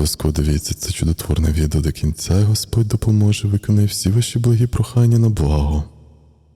Обов'язково дивіться це чудотворне відео до кінця, і Господь допоможе виконати всі ваші благі прохання на благо.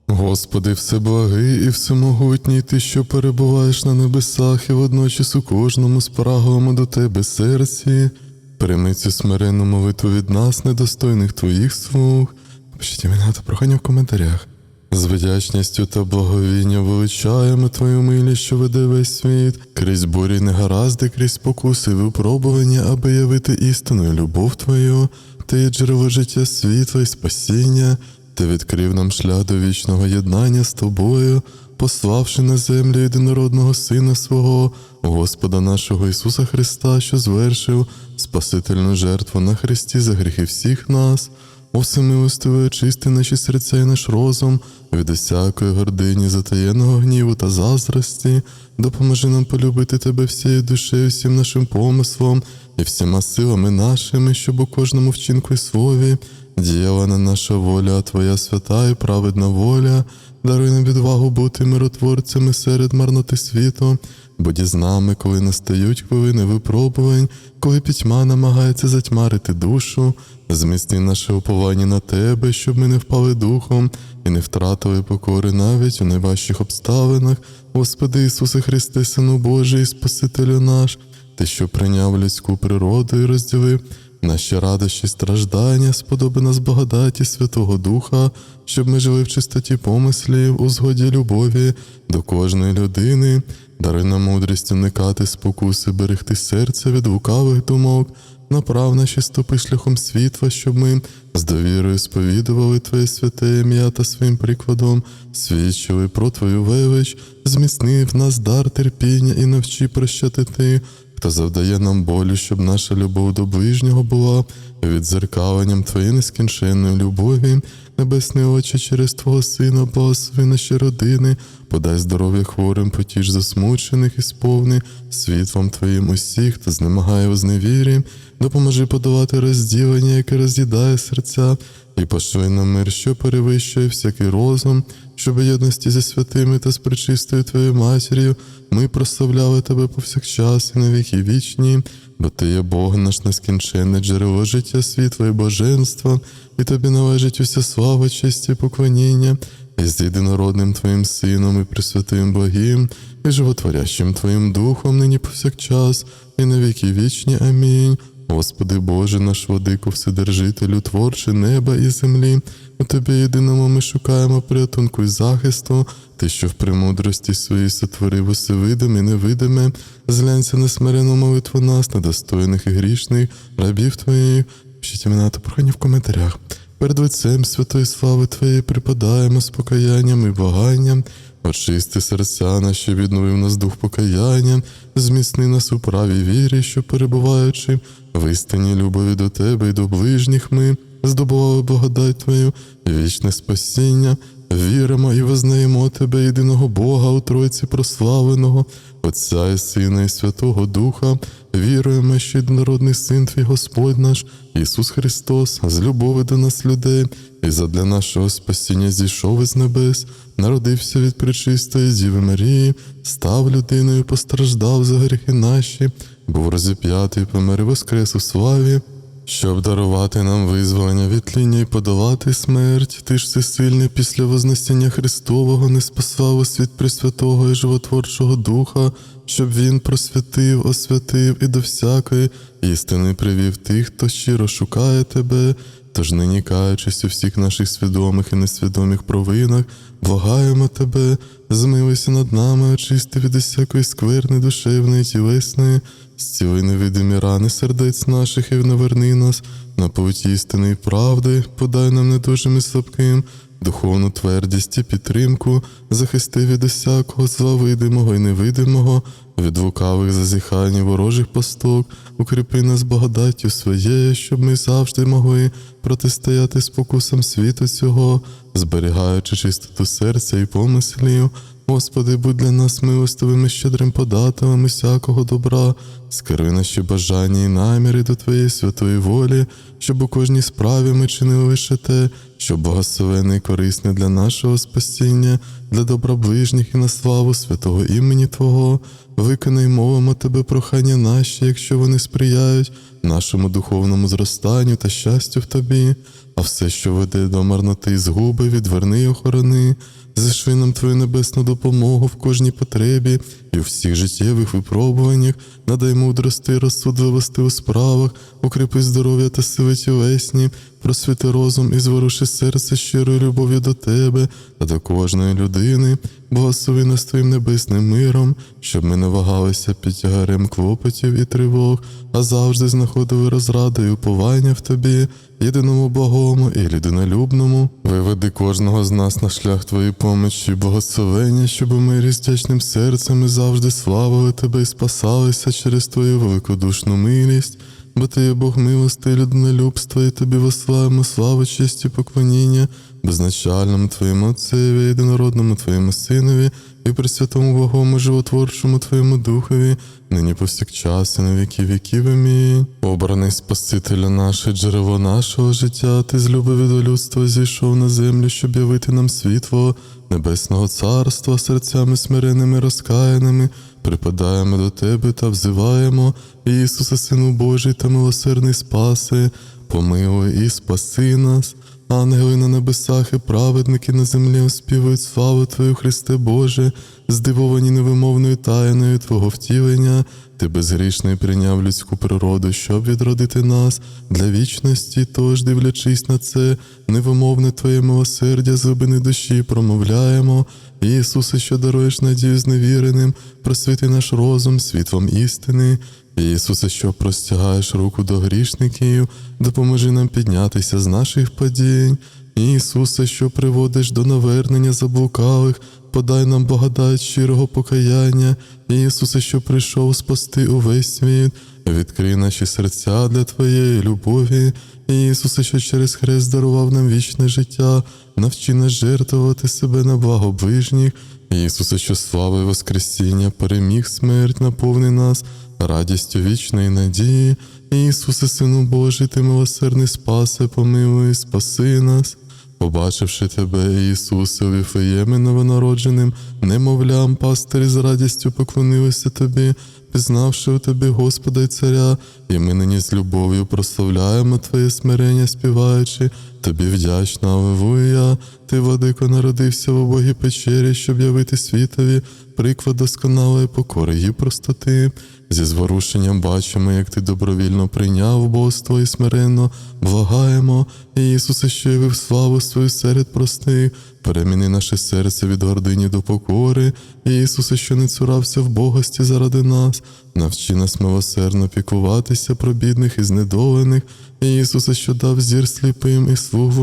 Господи, всеблагий і всемогутній, Ти, що перебуваєш на небесах і водночас у кожному спраглому до Тебе серці, прийми цю смиренну молитву від нас, недостойних Твоїх слуг. Пишіть імена та прохання в коментарях. З вдячністю та благовіння величаємо Твою милість, що веде весь світ, крізь бурі негаразди, крізь покуси випробування, аби явити істину любов Твою, Ти є джерело життя світла і спасіння, Ти відкрив нам шлях до вічного єднання з Тобою, пославши на землю єдинородного Сина свого, Господа нашого Ісуса Христа, що звершив спасительну жертву на Христі за гріхи всіх нас. О всемилостиве, очисти наші серця і наш розум від усякої гордині, затаєного гніву та заздрості, допоможи нам полюбити тебе всією душею, всім нашим помислом і всіма силами нашими, щоб у кожному вчинку і слові діяла на наша воля, а Твоя свята і праведна воля. Даруй нам відвагу бути миротворцями серед марноти світу, будь дізнами, коли настають хвилини випробувань, коли пітьма намагається затьмарити душу, змісти наше уповання на тебе, щоб ми не впали духом і не втратили покори навіть у найважчих обставинах. Господи Ісусе Христе, Сину Божий, Спасителю наш, Ти, що прийняв людську природу і розділив Наші радощі, страждання, сподоби нас благодаті Святого Духа, щоб ми жили в чистоті помислів, у згоді любові до кожної людини, даруй нам мудрість уникати спокуси, берегти серце від лукавих думок, направ наші стопи шляхом світла, щоб ми з довірою сповідували Твоє святе ім'я та своїм прикладом, свідчили про Твою велич, зміцнив нас дар терпіння і навчи прощати Ти хто завдає нам болю, щоб наша любов до ближнього була відзеркаленням Твоєї нескінченної любові, небесні очі через Твого Сина, благослови наші родини, подай здоров'я хворим, потіж засмучених і сповни світлом Твоїм усіх, хто знемагає у зневірі, допоможи подолати розділення, яке роз'їдає серця, і пошли на мир, що перевищує всякий розум, щоб єдності зі святими та з пречистою Твоєю матір'ю ми прославляли Тебе повсякчас і на віки вічні, бо Ти є Бог наш нескінченне джерело життя, світла і боженства, і Тобі належить уся слава, честь і поклоніння, і з єдинородним Твоїм Сином, і Пресвятим Богім, і животворящим Твоїм Духом, нині повсякчас, і на віки вічні. Амінь. Господи Боже, наш владико, Вседержителю, творче неба і землі, у Тобі єдиному ми шукаємо порятунку і захисту, Ти, що в премудрості своїй сотворив усе видиме і невидиме, зглянься на смирену молитву нас, недостойних і грішних, рабів Твоїх, пишіть імена та прохання в коментарях. Перед лицем святої слави Твоєї припадаємо з покаянням і благанням, очисти серця наші, відновив нас дух покаяння, зміцни нас у правій вірі, що перебуваючи в істині любові до Тебе і до ближніх ми, здобували благодать Твою, вічне спасіння, віримо і визнаємо Тебе, єдиного Бога у Тройці прославленого, Отця і Сина, і Святого Духа, віруємо, що народний Син Твій Господь наш, Ісус Христос, з любові до нас людей, і задля нашого спасіння зійшов із небес, народився від пречистої Діви Марії, став людиною, постраждав за гріхи наші, був розіп'ятий, помер і воскрес у славі. Щоб дарувати нам визволення від тління і подолати смерть, ти ж всесильний після Вознесення Христового не спасав світ Пресвятого і Животворчого Духа, щоб Він просвятив, освятив і до всякої істини привів тих, хто щиро шукає тебе. Тож нині каючись у всіх наших свідомих і несвідомих провинах, благаємо тебе, змилуйся над нами, очисти від усякої скверни душевної тілесної, зціли невидимі рани сердець наших і наверни нас. На путь істини і правди, подай нам недужим і слабким, духовну твердість і підтримку, захисти від усякого зла видимого і невидимого, від лукавих зазіхань і ворожих посток, укріпи нас благодаттю своєю, щоб ми завжди могли протистояти спокусам світу цього, зберігаючи чистоту серця і помислів. Господи, будь для нас милостивим і щедрим подателем усякого добра, скеруй наші бажання і наміри до Твоєї святої волі, щоб у кожній справі ми чинили лише те, що благословене і корисне для нашого спасіння, для добра ближніх і на славу святого імені Твого. Виконай мовимо Тебе прохання наші, якщо вони сприяють нашому духовному зростанню та щастю в тобі, а все, що веде до марноти і згуби, відверни й охорони. Зашви нам Твою небесну допомогу в кожній потребі і у всіх життєвих випробуваннях, надай мудрости і розсудливості у справах, укріпи здоров'я та сили тілесні, просвіти розум і зворуши серце щирою любов'ю до Тебе та до кожної людини, благослови нас Твоїм небесним миром, щоб ми не вагалися під тягарем клопотів і тривог, а завжди знаходили розраду і уповання в Тобі, єдиному благому і людинолюбному. Виведи кожного з нас на шлях Твоєї помочі, і благословення, щоб з вдячним серцем ми завжди славили Тебе і спасалися через Твою великодушну милість. Бо ти є Бог милости і людинолюбства, і тобі вославимо славу, честь і поклоніння, безначальному Твоєму Отцеві, єдинородному Твоєму Синові, і пресвятому Богому животворчому Твоєму Духові, нині повсякчас і на віки віків. Амінь. Обраний Спасителя наше, джерело нашого життя, ти з любові до людства зійшов на землю, щоб явити нам світло Небесного Царства, серцями смиреними, розкаяними, припадаємо до Тебе та взиваємо, Ісуса, Сину Божий та милосердний Спаси, помилуй і спаси нас. Ангели на небесах і праведники на землі оспівують славу Твою, Христе Боже, здивовані невимовною таїною Твого втілення, Ти безгрішний прийняв людську природу, щоб відродити нас для вічності, тож, дивлячись на це, невимовне Твоє милосердя, з глибини душі промовляємо. Ісусе, що даруєш надію зневіреним, просвіти наш розум світлом істини. Ісусе, що простягаєш руку до грішників, допоможи нам піднятися з наших падінь. Ісусе, що приводиш до навернення заблукалих, подай нам благодать щирого покаяння. Ісусе, що прийшов спасти увесь світ, відкрий наші серця для Твоєї любові. Ісусе, що через хрест дарував нам вічне життя, навчи нас жертвувати себе на благо ближніх. Ісусе, що слава і Воскресіння переміг смерть, наповни нас радістю вічної надії. Ісусе, Сину Божий, ти милосердний спасе, помилуй, спаси нас. Побачивши тебе, Ісусе, у Віфеємі новонародженим, немовлям, пастирі з радістю поклонилися тобі, пізнавши у тобі Господа й Царя, і ми нині з любов'ю прославляємо Твоє смирення, співаючи, тобі вдячна, Аллилуйя. Ти, владико, народився в убогій печері, щоб явити світові приклад досконалої покори і простоти. Зі зворушенням бачимо, як ти добровільно прийняв боство і смиренно благаємо, Ісусе, що явив славу свою серед простих, переміни наше серце від гордині до покори, Ісусе, що не цурався в богості заради нас, навчи нас милосердно піклуватися про бідних і знедолених, Ісусе, що дав зір сліпим і слух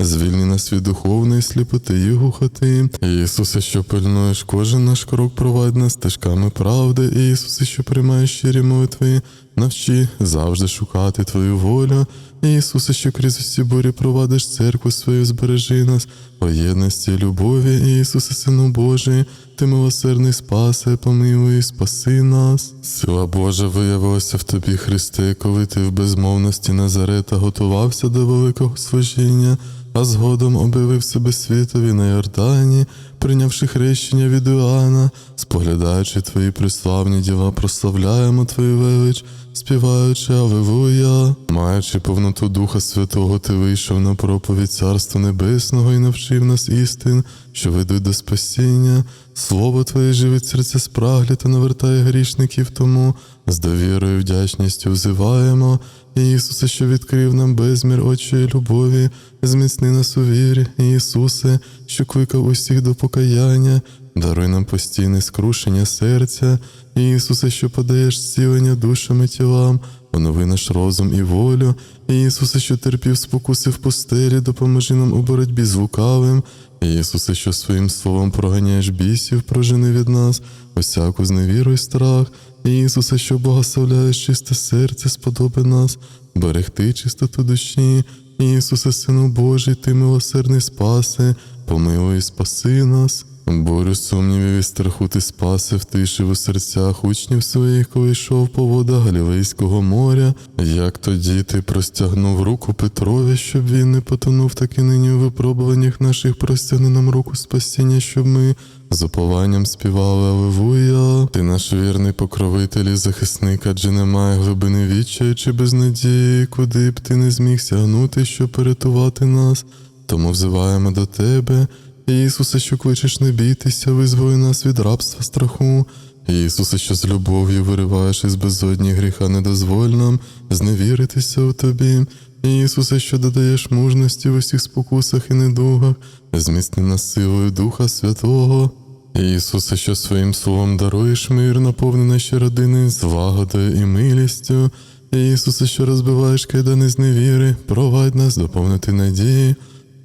звільни нас від духовної сліпоти і глухоти. Ісусе, що пильнуєш кожен наш крок, провадь нас стежками правди, Ісусе, що приймаєш щирі молитви, навчи завжди шукати Твою волю. Ісусе, що крізь усі бурі провадиш церкву свою, збережи нас, по єдності і любові, Ісусе, Сину Божий, ти милосердний спасе, помилуй, спаси нас. Сила Божа виявилася в тобі, Христе, коли ти в безмовності Назарета готувався до великого служіння, а згодом об'явив себе світові на Йордані, прийнявши хрещення від Іоанна, споглядаючи твої приславні діла, прославляємо Твою велич, співаючи Аллилуйя. Маючи повноту Духа Святого, ти вийшов на проповідь Царства Небесного і навчив нас істин, що ведуть до спасіння. Слово Твоє живить серця спраглі та навертає грішників тому, з довірою і вдячністю взиваємо. Ісусе, що відкрив нам безмір очої любові, зміцни нас у вірі, Ісусе, що кликав усіх до покаяння, даруй нам постійне скрушення серця, Ісусе, що подаєш зцілення душам і тілам, онови наш розум і волю, Ісусе, що терпів спокуси в пустелі, допоможи нам у боротьбі з лукавим. Ісусе, що своїм словом проганяєш бісів, прожени від нас, усяку зневіру й страх. Ісусе, що благословляєш чисте серце, сподоби нас, берегти чистоту душі. Ісусе, Сину Божий, ти милосердний спаси, помилуй спаси нас. Борю сумнівів і страху ти спаси, втишив у серцях учнів своїх, коли йшов по водах Галілейського моря. Як тоді ти простягнув руку Петрові, щоб він не потонув, так і нині у випробуваннях наших простягни нам руку спасіння, щоб ми з упованням співали Алевуя. Ти наш вірний покровитель і захисник, адже немає глибини відчаю чи безнадії, куди б ти не зміг сягнути, щоб порятувати нас. Тому взиваємо до тебе, Ісусе, що кличеш не бійтеся, визволи нас від рабства страху. Ісусе, що з любов'ю вириваєш із безодні гріха, не дозволь нам зневіритися у тобі. Ісусе, що додаєш мужності в усіх спокусах і недугах, зміцни нас силою Духа Святого. Ісусе, що своїм словом даруєш мир, наповни наші родини звагодою і милістю. Ісусе, що розбиваєш кайдани з невіри, провадь нас доповнити надії.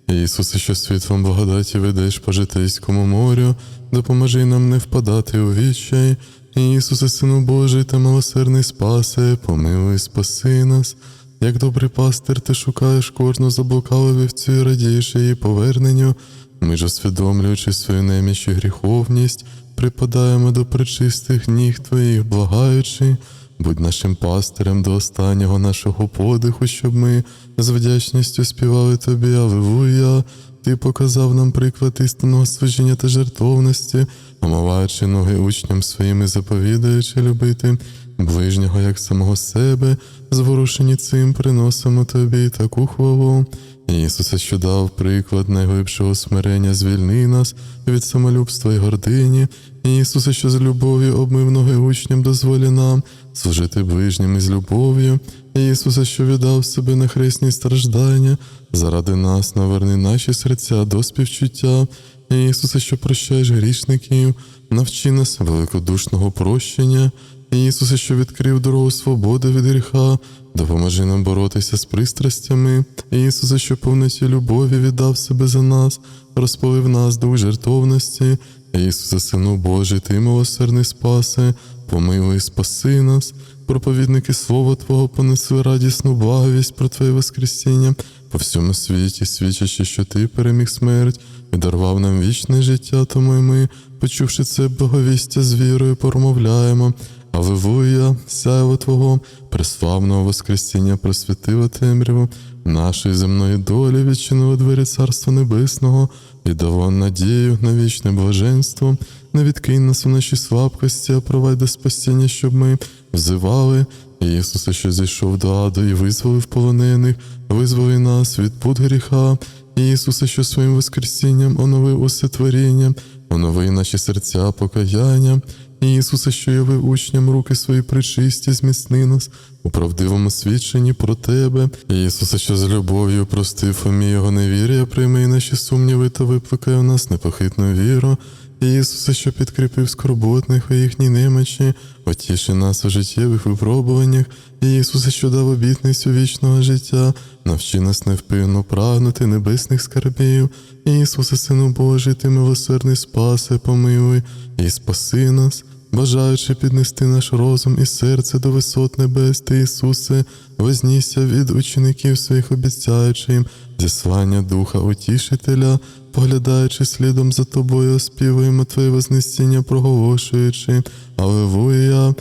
Ісусе, що світлом благодаті ведеш по житейському морю, допоможи нам не впадати у відчай. Ісусе, Сину Божий та милосердний спасе, помилуй, спаси нас. Як добрий пастир, ти шукаєш кожну заблукалу вівцю і радієш її поверненню. Ми ж, усвідомлюючи свою неміч і гріховність, припадаємо до причистих ніг твоїх, благаючи, будь нашим пастирем до останнього нашого подиху, щоб ми з вдячністю співали тобі, Аллилуйя. Ти показав нам приклад істинного служіння та жертовності, омиваючи ноги учням своїми, заповідаючи любити ближнього як самого себе, зворушені цим приносимо тобі таку хвалу. Ісусе, що дав приклад найглибшого смирення, звільни нас від самолюбства і гордині. Ісусе, що з любов'ю обмив ноги учням, дозволі нам служити ближнім із любов'ю. Ісусе, що віддав себе на хресні страждання, заради нас наверни наші серця до співчуття. Ісусе, що прощаєш грішників, навчи нас великодушного прощення. Ісусе, що відкрив дорогу свободи від гріха, допоможи нам боротися з пристрастями. Ісусе, що повноті любові віддав себе за нас, розповів нас до жертовності. Ісусе, Сину Божий, ти милосердний спасе, помилуй, спаси нас. Проповідники Слова Твого понесли радісну благовість про Твоє Воскресіння по всьому світі, свідчачи, що Ти переміг смерть і дарував нам вічне життя, тому й ми, почувши це благовістя з вірою, промовляємо. Аллилуйя, сяйво Твого, преславного Воскресіння просвітило темряву нашої земної долі, відчинило двері Царства Небесного, і дало надію на вічне блаженство. Не відкинь нас у наші слабкості, а провадь до спасіння, щоб ми взивали. Ісусе, що зійшов до аду і визволив полонених, визволи нас від пут гріха. Ісусе, що своїм Воскресінням оновив усе творіння, онови наші серця покаяння. Ісусе, що явив учням руки свої причисті, зміцни нас у правдивому свідченні про Тебе. Ісусе, що з любов'ю простив умі його невір'я, прийми наші сумніви та викликає у нас непохитну віру. Ісусе, що підкріпив скорботних у їхній немочі, отіши нас у життєвих випробуваннях. Ісусе, що дав обітницю вічного життя, навчи нас невпинно прагнути небесних скарбів. Ісусе, Сину Божий, ти милосердний спасе, помилуй і спаси нас. Бажаючи піднести наш розум і серце до висот небес, ти, Ісусе, вознісся від учеників своїх, обіцяючи їм зіслання Духа Утішителя, поглядаючи слідом за тобою, оспівуємо Твоє вознесіння, проголошуючи Аллилуйя.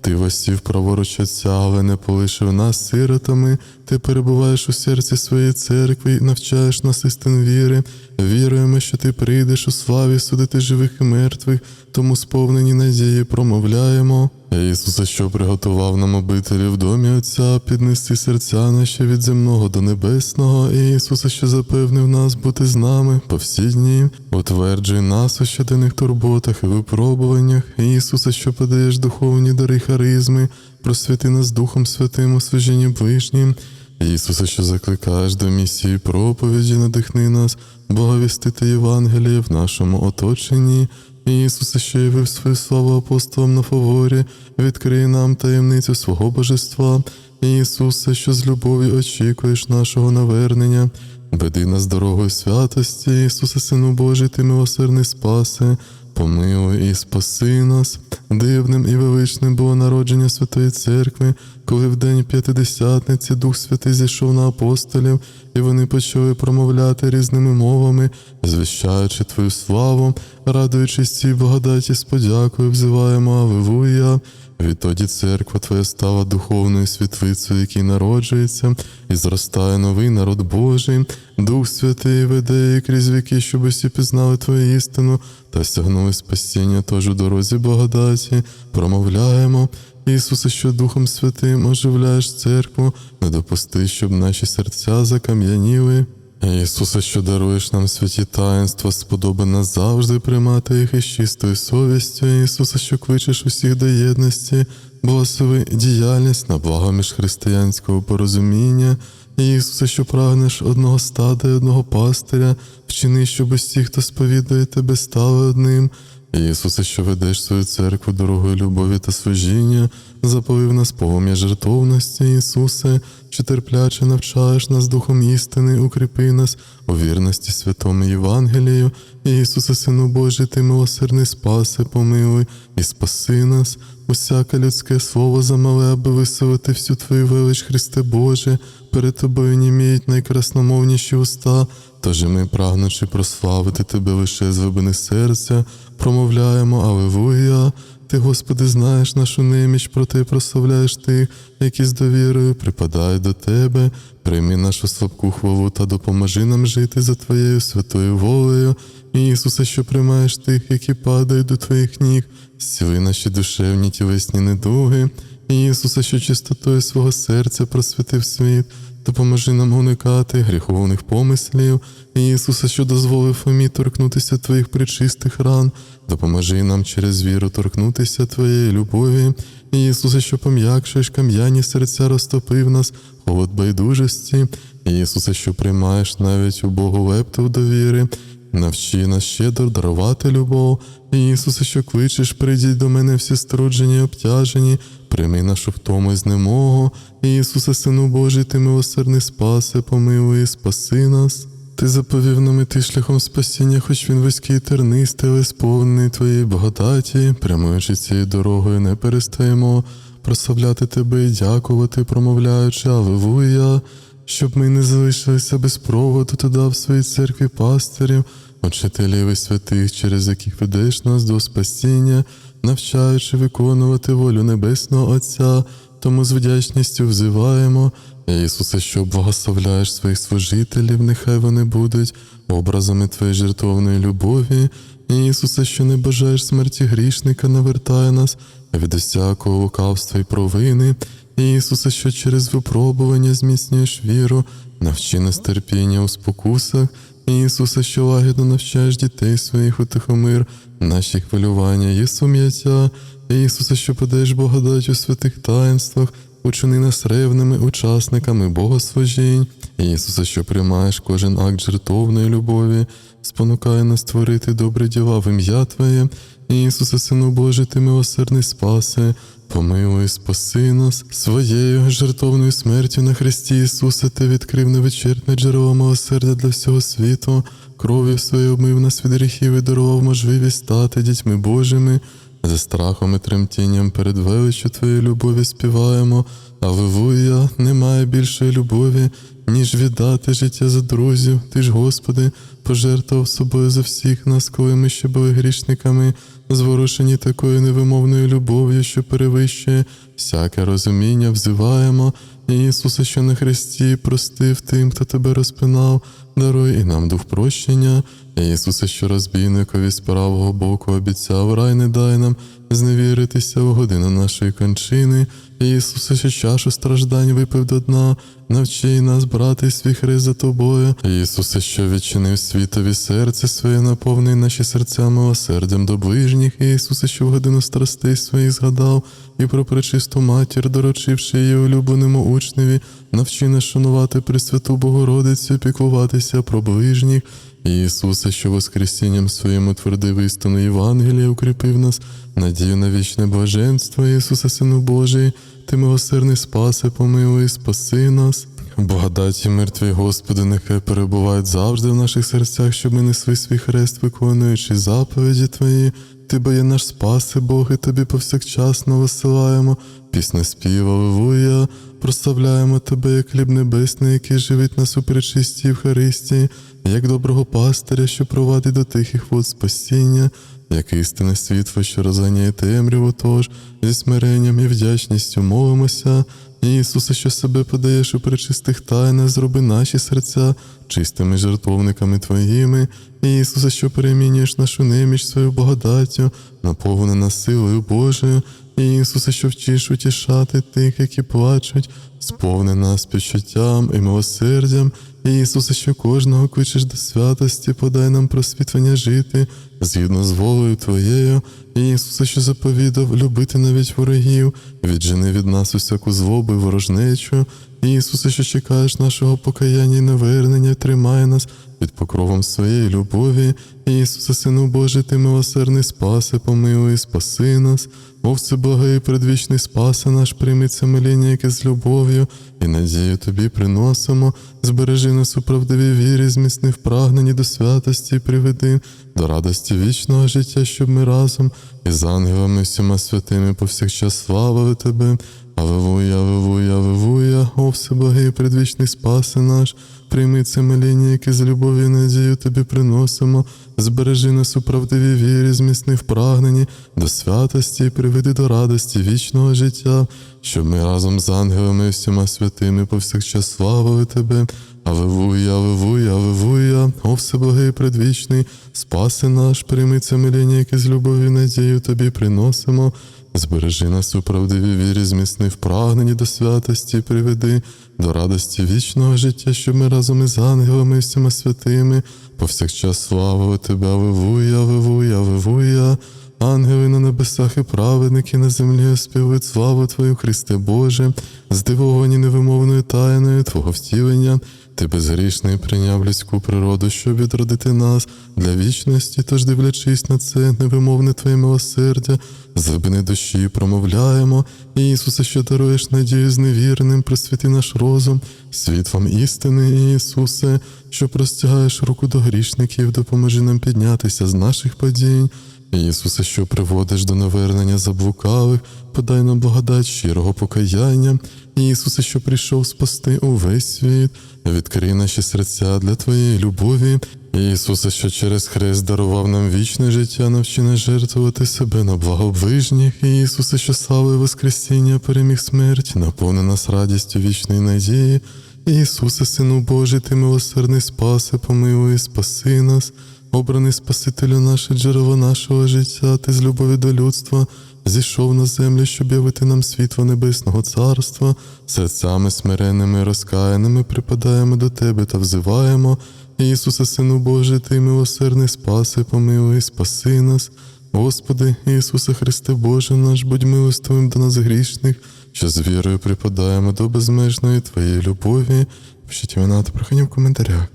Ти восів праворуч Отця, але не полишив нас сиротами. Ти перебуваєш у серці своєї церкви і навчаєш нас істин віри. Віруємо, що ти прийдеш у славі судити живих і мертвих, тому сповнені надії промовляємо. Ісусе, що приготував нам обителі в домі Отця, піднести серця наші від земного до небесного, і Ісусе, що запевнив нас бути з нами по всі дні, утверджуй нас у щоденних турботах і випробуваннях, Ісусе, що подаєш духовні дари харизми, просвіти нас Духом Святим у служінні ближнім. Ісусе, що закликаєш до місії проповіді, надихни нас, благовістити Євангеліє в нашому оточенні. Ісусе, що явив свою славу апостолам на фаворі, відкрий нам таємницю свого божества. Ісусе, що з любов'ю очікуєш нашого навернення, веди нас дорогою святості, Ісусе, Сину Божий, ти милосердний спасе, помилуй і спаси нас. Дивним і величним було народження Святої Церкви, коли в день п'ятидесятниці Дух Святий зійшов на апостолів, і вони почали промовляти різними мовами, звіщаючи Твою славу, радуючись цій благодаті з подякою, взиваємо Аллилуйя. Відтоді церква Твоя стала духовною світлицею, який народжується, і зростає новий народ Божий, Дух Святий веде і крізь віки, щоб усі пізнали Твою істину та стягнули спасіння, тож у дорозі благодаті промовляємо. Ісусе, що Духом Святим оживляєш церкву, не допусти, щоб наші серця закам'яніли. Ісусе, що даруєш нам святі таїнства, сподоби нас завжди приймати їх із чистою совістю. Ісусе, що кличеш усіх до єдності, благослови діяльність на благо міжхристиянського порозуміння. Ісусе, що прагнеш одного стада і одного пастиря, вчини, щоб усі, хто сповідує тебе, стали одним. Ісусе, що ведеш свою церкву дорогою любові та служіння, заповив нас полум'я жертовності, Ісусе, що терпляче навчаєш нас духом істини, укріпи нас у вірності святому Євангелію. Ісусе, Сину Божий, ти милосердний спаси, помилуй і спаси нас. Усяке людське слово замале, аби виселити всю твою велич, Христе Боже, перед тобою німіють найкрасномовніші уста. Тож ми, прагнучи прославити тебе лише з глибини серця, промовляємо Алевуя. Ти, Господи, знаєш нашу неміч, проте прославляєш тих, які з довірою припадають до Тебе. Прийми нашу слабку хвалу та допоможи нам жити за Твоєю святою волею. Ісусе, що приймаєш тих, які падають до Твоїх ніг, зціли наші душевні тілесні недуги. Ісусе, що чистотою свого серця просвятив світ, допоможи нам уникати гріховних помислів. Ісуса, що дозволив Фомі торкнутися Твоїх причистих ран, допоможи нам через віру торкнутися Твоєї любові. Ісусе, що пом'якшуєш кам'яні серця, розтопив нас, холод байдужості. Ісусе, що приймаєш навіть у Богу лепту довіри. Навчи нас щедро дарувати любов, Ісусе, що кличеш, прийдіть до мене всі струджені обтяжені, прийми нашу втому і знемогу, Ісусе, Сину Божий, ти милосердний спаси, помилуй, спаси нас. Ти заповів нам іти шляхом спасіння, хоч він вузький тернистий, але сповнений твоєї благодаті, прямуючи цією дорогою, не перестаємо прославляти тебе і дякувати, промовляючи, Аллилуйя, щоб ми не залишилися без проводу, ти дав своїй церкві пастирів, учителів і святих, через яких ведеш нас до спасіння, навчаючи виконувати волю Небесного Отця, тому з вдячністю взиваємо. Ісусе, що благословляєш своїх служителів, нехай вони будуть образами Твоєї жертовної любові. Ісусе, що не бажаєш смерті грішника, навертай нас від усякого лукавства і провини. Ісусе, що через випробування зміцнюєш віру, навчи нас терпіння у спокусах. Ісусе, що лагідно навчаєш дітей своїх утихомир, наші хвилювання є сум'яття. Ісусе, що подаєш благодать у святих таїнствах, учини нас ревними учасниками богослужінь. Ісусе, що приймаєш кожен акт жертовної любові, спонукає нас творити добрі діла в ім'я Твоє. Ісусе, Сину Божий, ти милосердний спаси, помилуй, спаси нас своєю жертовною смертю на Христі Ісусе, ти відкрив невичерпне джерело милосердя для всього світу, кров'ю своєю обмив нас від гріхів і дарував можливість стати дітьми Божими. За страхом і тремтінням перед величчю Твоєї любові співаємо. Аллилуйя, немає більшої любові, ніж віддати життя за друзів. Ти ж, Господи, пожертвував собою за всіх нас, коли ми ще були грішниками, зворушені такою невимовною любов'ю, що перевищує всяке розуміння, взиваємо. Ісусе, що на хресті простив тим, хто тебе розпинав, даруй і нам дух прощення. Ісусе, що розбійникові з правого боку обіцяв, рай не дай нам зневіритися в годину нашої кончини. Ісусе, що чашу страждань випив до дна, навчи нас брати свій хрест за тобою. Ісусе, що відчинив світові серце своє, наповни наші серця милосердям до ближніх. Ісусе, що в годину страстей своїх згадав, і про пречисту матір, доручивши її улюбленому учневі, навчи нас шанувати Пресвяту Богородицю, піклуватися про ближніх. Ісусе, що Воскресінням своїм утвердив істину Євангелія, укріпив нас, надію на вічне блаженство, Ісусе, Сину Божий, Ти милосердний спаси, помилуй, спаси нас. Благодаті мир Твій, Господи, нехай перебувають завжди в наших серцях, щоб ми несли свій хрест, виконуючи заповіді Твої. Ти бо є наш спаси, Бог, і тобі повсякчасно висилаємо. Пісне спів, Аллилуйя, прославляємо Тебе, як хліб небесний, який живить нас у пречистій Євхаристії, як доброго пастиря, що провадить до тихих вод спасіння, як істинне світло, що розганяє темряву, тож зі смиренням і вдячністю молимося. Ісусе, що себе подаєш у пречистих тайнах, зроби наші серця чистими жертовниками Твоїми. Ісусе, що перемінюєш нашу неміч свою благодаттю, наповнена силою Божою. Ісусе, що вчиш утішати тих, які плачуть, сповни нас співчуттям і милосердям. Ісусе, що кожного кличеш до святості, подай нам просвітлення жити згідно з волею Твоєю. Ісусе, що заповідав любити навіть ворогів, віджени від нас усяку злобу і ворожнечу. Ісусе, що чекаєш нашого покаяння і навернення, тримай нас під покровом своєї любові. Ісусе, Сину Божий, ти милосердний спаси, помилуй, спаси нас. О, всеблагий предвічний спаси наш, прийми це миління, яке з любов'ю і надію тобі приносимо. Збережи нас у правдивій вірі, зміцни в прагненні до святості, і приведи до радості вічного життя, щоб ми разом із ангелами всіма святими повсякчас славили тебе. Аллилуйя, аллилуйя, аллилуйя, о всеблагий предвічний спаси наш, прийми це моління, яке з любов'ю і надію тобі приносимо, збережи нас у правдивій вірі, зміцни в прагненні до святості і приведи до радості вічного життя, щоб ми разом з ангелами і всіма святими повсякчас славили тебе. Аллилуйя, аллилуйя, аллилуйя, о всеблагий предвічний, спаси наш, прийми це миління, яке з любов'ю і надію тобі приносимо. Збережи нас у правдивій вірі, зміцни в прагненні до святості, приведи до радості вічного життя, щоб ми разом із ангелами і всіма святими повсякчас славили тебе, Аллилуйя, Аллилуйя, Аллилуйя. Ангели на небесах і праведники на землі співають славу Твою, Христе Боже, здивовані невимовною тайною Твого втілення. Ти безгрішний прийняв людську природу, щоб відродити нас для вічності, тож дивлячись на це невимовне Твоє милосердя, з глибини душі промовляємо, Ісусе, що даруєш надію з невірним, просвіти наш розум, світлом істини, Ісусе, що простягаєш руку до грішників, допоможи нам піднятися з наших падінь. Ісусе, що приводиш до навернення заблукалих, подай нам благодать щирого покаяння. Ісусе, що прийшов спасти увесь світ, відкрий наші серця для Твоєї любові. Ісусе, що через хрест дарував нам вічне життя, навчи нас жертвувати себе на благо ближніх. Ісусе, що славою Воскресіння переміг смерть, наповни нас радістю вічної надії. Ісусе, Сину Божий, ти милосердний спаси, помилуй, спаси нас. Обраний Спасителю наше джерело нашого життя, ти з любові до людства зійшов на землю, щоб явити нам світло Небесного Царства, серцями смиренними, розкаяними припадаємо до Тебе та взиваємо. Ісусе, Сину Божий, ти милосердний спаси, помилуй, спаси нас. Господи, Ісусе Христе Боже наш, будь милостивим до нас грішних, що з вірою припадаємо до безмежної Твоєї любові. Пишіть імена та прохання в коментарях.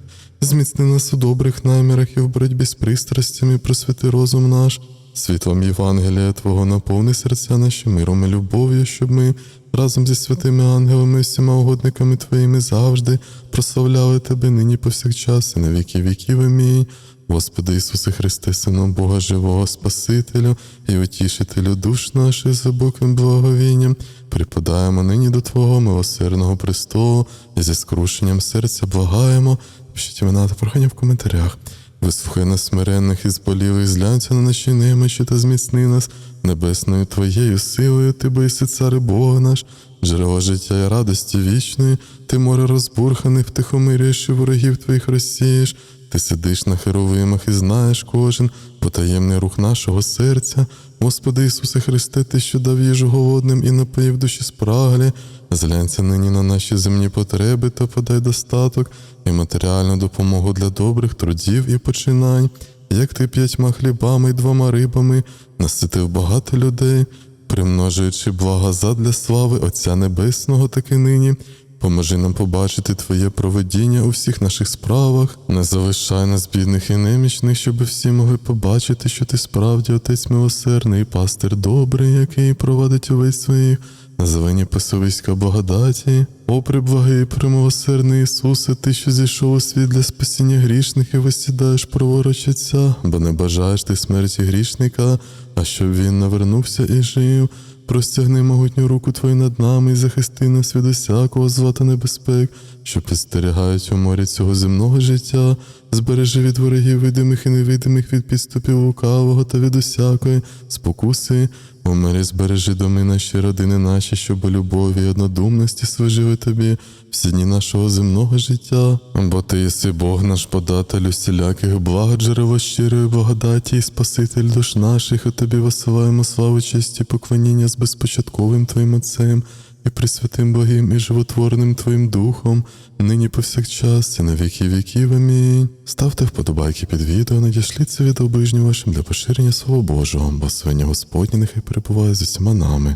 Зміцни нас у добрих намірах і в боротьбі з пристрастями, просвіти розум наш, світлом Євангелія Твого наповни серця наші миром і любов'ю, щоб ми разом зі святими ангелами і всіма угодниками Твоїми завжди прославляли Тебе нині повсякчас і на віки віків. Амінь. Господи Ісусе Христе, Сину Бога Живого, Спасителю і утішителю душ наших з глибоким благовінням, припадаємо нині до Твого милосердного престолу і зі скрушенням серця благаємо. Пишіть імена та прохання в коментарях. Вислухай нас смиренних і зболілих, зглянься на наші немощі та зміцни нас небесною Твоєю силою, Ти боїси цари Бога наш, джерело життя і радості вічної, ти море розбурханих, втихомирюєш і ворогів Твоїх розсієш. Ти сидиш на херовимах і знаєш кожен потаємний рух нашого серця. Господи Ісусе Христе, Ти, що дав їжу голодним і напоїв душі спраглі, зглянься нині на наші земні потреби та подай достаток і матеріальну допомогу для добрих трудів і починань, як ти п'ятьма хлібами й двома рибами наситив багато людей, примножуючи блага задля слави Отця Небесного, таки нині. Поможи нам побачити Твоє проведіння у всіх наших справах, не залишай нас бідних і немічних, щоб всі могли побачити, що ти справді отець милосердний, пастир добрий, який провадить увесь своїх на зелені пасовиська благодаті. О, приблагий, примилосердний Ісусе, ти, що зійшов у світ для спасіння грішних і висідаєш праворуч Отця, бо не бажаєш ти смерті грішника, а щоб він навернувся і жив. Простягни могутню руку Твою над нами і захисти нас від усякого зла та небезпек, що підстерігають у морі цього земного життя, збережи від ворогів видимих і невидимих від підступів лукавого та від усякої спокуси. У мирі збережи доми наші родини наші, щоб у любові і однодумності служили тобі всі дні нашого земного життя. Бо ти єси Бог наш податель усіляких благ, джерело щирої благодаті і Спаситель душ наших, і тобі висилаємо славу, честь і поклоніння з безпочатковим Твоїм Отцем і присвятим Богим і животворним Твоїм Духом, нині повсякчас і на віки віків. Амінь. Ставте вподобайки під відео, надішліть це відео ближнім вашим для поширення Слова Божого, бо свиня Господні нехай перебуває з усіма нами.